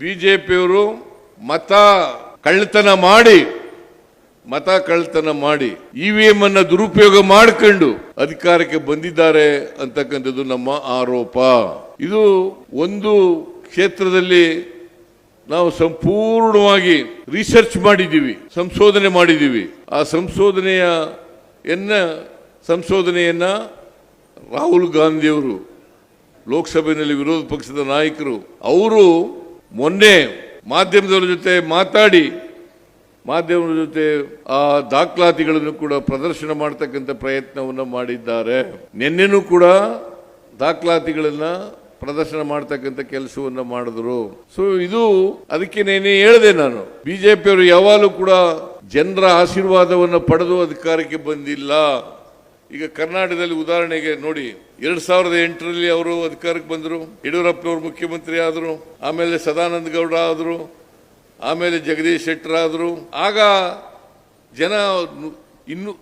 ಬಿಜೆಪಿಯವರು ಮತ ಕಳ್ಳತನ ಮಾಡಿ, ಮತ ಕಳ್ಳತನ ಮಾಡಿ ಇವಿಎಂ ಅನ್ನ ದುರುಪಯೋಗ ಮಾಡಿಕೊಂಡು ಅಧಿಕಾರಕ್ಕೆ ಬಂದಿದ್ದಾರೆ ಅಂತಕ್ಕಂಥದ್ದು ನಮ್ಮ ಆರೋಪ. ಇದು ಒಂದು ಕ್ಷೇತ್ರದಲ್ಲಿ ನಾವು ಸಂಪೂರ್ಣವಾಗಿ ರಿಸರ್ಚ್ ಮಾಡಿದ್ದೀವಿ, ಸಂಶೋಧನೆ ಮಾಡಿದ್ದೀವಿ. ಆ ಸಂಶೋಧನೆಯ ಎನ್ನ ಸಂಶೋಧನೆಯನ್ನ ರಾಹುಲ್ ಗಾಂಧಿಯವರು, ಲೋಕಸಭೆಯಲ್ಲಿ ವಿರೋಧ ಪಕ್ಷದ ನಾಯಕರು, ಅವರು ಮೊನ್ನೆ ಮಾಧ್ಯಮದವರ ಜೊತೆ ಮಾತಾಡಿ ಮಾಧ್ಯಮದ ಜೊತೆ ಆ ದಾಖಲಾತಿಗಳನ್ನು ಕೂಡ ಪ್ರದರ್ಶನ ಮಾಡತಕ್ಕಂಥ ಪ್ರಯತ್ನವನ್ನು ಮಾಡಿದ್ದಾರೆ. ನಿನ್ನೆನೂ ಕೂಡ ದಾಖಲಾತಿಗಳನ್ನ ಪ್ರದರ್ಶನ ಮಾಡ್ತಕ್ಕಂಥ ಕೆಲಸವನ್ನ ಮಾಡಿದ್ರು. ಸೊ ಇದು ಅದಕ್ಕೆ ನೇನೆ ಹೇಳಿದೆ ನಾನು. ಬಿಜೆಪಿಯವರು ಯಾವಾಗಲೂ ಕೂಡ ಜನರ ಆಶೀರ್ವಾದವನ್ನು ಪಡೆದು ಅಧಿಕಾರಕ್ಕೆ ಬಂದಿಲ್ಲ. ಈಗ ಕರ್ನಾಟಕದಲ್ಲಿ ಉದಾಹರಣೆಗೆ ನೋಡಿ, ಎರಡ್ ಸಾವಿರದ ಎಂಟರಲ್ಲಿ ಅವರು ಅಧಿಕಾರಕ್ಕೆ ಬಂದರು ಯಡಿಯೂರಪ್ಪನವರು ಮುಖ್ಯಮಂತ್ರಿ ಆದರು, ಆಮೇಲೆ ಸದಾನಂದ ಗೌಡ ಆದರು, ಆಮೇಲೆ ಜಗದೀಶ್ ಶೆಟ್ಟರ್ ಆದರು. ಆಗ ಜನ ಇನ್ನು